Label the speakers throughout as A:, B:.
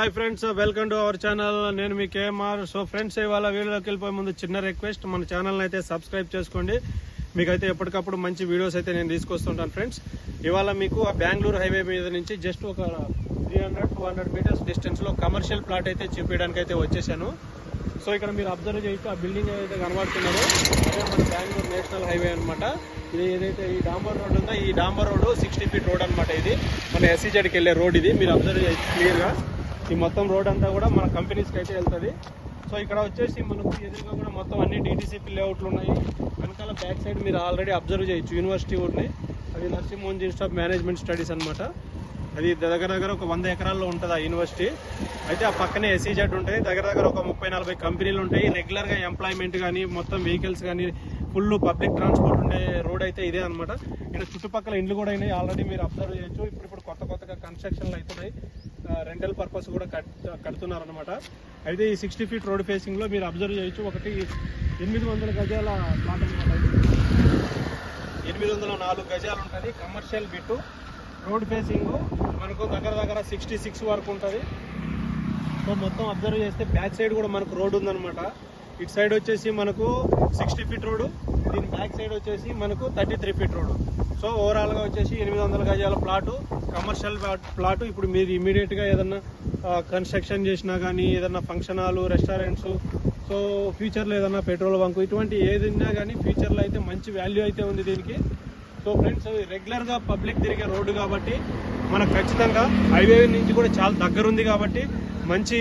A: Hi friends welcome to our channel నేను మీ KMR so friends ఇవాళ వీడియోలోకి వెళ్ళిపోయే ముందు చిన్న రిక్వెస్ట్ మన ఛానల్ అయితే సబ్స్క్రైబ్ చేసుకోండి. మీకైతే ఎప్పటికప్పుడు మంచి వీడియోస్ అయితే నేను తీసుకొస్తుంటాను ఫ్రెండ్స్ ఇవాళ మీకు ఆ బెంగళూరు హైవే మీద నుంచి జస్ట్ ఒక three hundred two hundred metres డిస్టెన్స్లో కమర్షియల్ ప్లాట్ అయితే చూపించడానికి అయితే వచ్చేసాను. సో ఇక్కడ మీరు అబ్జర్వ్ చేయొచ్చు ఆ బిల్డింగ్ ఏదైతే కనబడుతున్నారో అదే మన బెంగళూరు నేషనల్ హైవే అనమాట ఇది ఏదైతే ఈ డాంబర్ రోడ్ ఉందో ఈ డాంబర్ రోడ్ సిక్స్టీ ఫీట్ రోడ్ అనమాట ఇది. మన ఎస్సీజెడ్కి వెళ్ళే రోడ్ ఇది. మీరు అబ్జర్వ్ చేయొచ్చు క్లియర్గా ఈ మొత్తం రోడ్ అంతా కూడా మన కంపెనీస్కి అయితే వెళ్తుంది. సో ఇక్కడ వచ్చేసి మనకు ఎదురుగా కూడా మొత్తం అన్ని డిటీసీపీ లేఅవుట్లు ఉన్నాయి. వెనకాల బ్యాక్ సైడ్ మీరు ఆల్రెడీ అబ్జర్వ్ చేయొచ్చు. యూనివర్సిటీ ఉన్నాయి అది నర్సింహోన్ ఇన్స్టిట్యూట్ ఆఫ్ మేనేజ్మెంట్ స్టడీస్ అన్నమాట. అది దగ్గర దగ్గర ఒక వంద ఎకరాల్లో ఉంటుంది ఆ యూనివర్సిటీ. అయితే ఆ పక్కనే ఎస్సీజెడ్ ఉంటుంది. దగ్గర దగ్గర ఒక ముప్పై నలభై కంపెనీలు ఉంటాయి. రెగ్యులర్గా ఎంప్లాయ్మెంట్ కానీ మొత్తం వెహికల్స్ కానీ ఫుల్ పబ్లిక్ ట్రాన్స్పోర్ట్ ఉండే రోడ్ అయితే ఇదే అనమాట ఇక్కడ చుట్టుపక్కల ఇండ్లు కూడా అయినాయి. ఆల్రెడీ మీరు అబ్జర్వ్ చేయొచ్చు. ఇప్పుడు ఇప్పుడు కొత్త కొత్తగా కన్స్ట్రక్షన్లు అవుతున్నాయి. రెంటల్ పర్పస్ కూడా కట్ కడుతున్నారు అనమాట అయితే ఈ సిక్స్టీ ఫీట్ రోడ్ ఫేసింగ్లో మీరు అబ్జర్వ్ చేయొచ్చు. ఒకటి ఎనిమిది వందల గజాల ప్లాట్ అనమాట ఎనిమిది వందల నాలుగు గజాలు ఉంటుంది. కమర్షియల్ బిట్టు రోడ్ ఫేసింగ్ మనకు దగ్గర దగ్గర సిక్స్టీ సిక్స్ వరకు ఉంటుంది. సో మొత్తం అబ్జర్వ్ చేస్తే బ్యాక్ సైడ్ కూడా మనకు రోడ్ ఉందనమాట ఇటు సైడ్ వచ్చేసి మనకు సిక్స్టీ ఫీట్ రోడ్ దీని బ్యాక్ సైడ్ వచ్చేసి మనకు thirty three feet road so ఓవరాల్గా వచ్చేసి ఎనిమిది వందల గజాల ప్లాటు కమర్షియల్ ప్లాటు ఇప్పుడు మీరు ఇమీడియట్గా ఏదన్నా కన్స్ట్రక్షన్ చేసినా కానీ ఏదన్నా ఫంక్షన్ హాలు రెస్టారెంట్స్ సో ఫ్యూచర్లో ఏదన్నా పెట్రోల్ బంక్ ఇటువంటి ఏదైనా కానీ ఫ్యూచర్లో అయితే మంచి వాల్యూ అయితే ఉంది దీనికి. సో ఫ్రెండ్స్ రెగ్యులర్గా పబ్లిక్ తిరిగే రోడ్డు కాబట్టి మనకు ఖచ్చితంగా హైవే నుంచి కూడా చాలా దగ్గర ఉంది కాబట్టి మంచి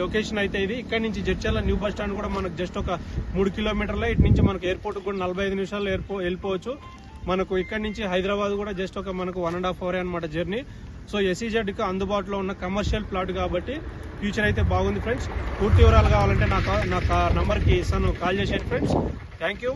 A: లొకేషన్ అయితే ఇది. ఇక్కడ నుంచి జడ్చర్ల న్యూ బస్ స్టాండ్ కూడా మనకు జస్ట్ ఒక మూడు కిలోమీటర్ల ఇటు నుంచి మనకు ఎయిర్పోర్ట్ కూడా నలభై ఐదు నిమిషాలు ఎయిర్పో వెళ్ళిపోవచ్చు. మనకు ఇక్కడ నుంచి హైదరాబాద్ కూడా జస్ట్ ఒక మనకు వన్ అండ్ హాఫ్ అవర్ అనమాట జర్నీ. సో ఎస్ఈజెడ్కి అందుబాటులో ఉన్న కమర్షియల్ ప్లాట్ కాబట్టి ఫ్యూచర్ అయితే బాగుంది ఫ్రెండ్స్. పూర్తి వివరాలు కావాలంటే నా నా నంబర్కి ఇస్తాను. కాల్ చేసేయండి ఫ్రెండ్స్. Thank you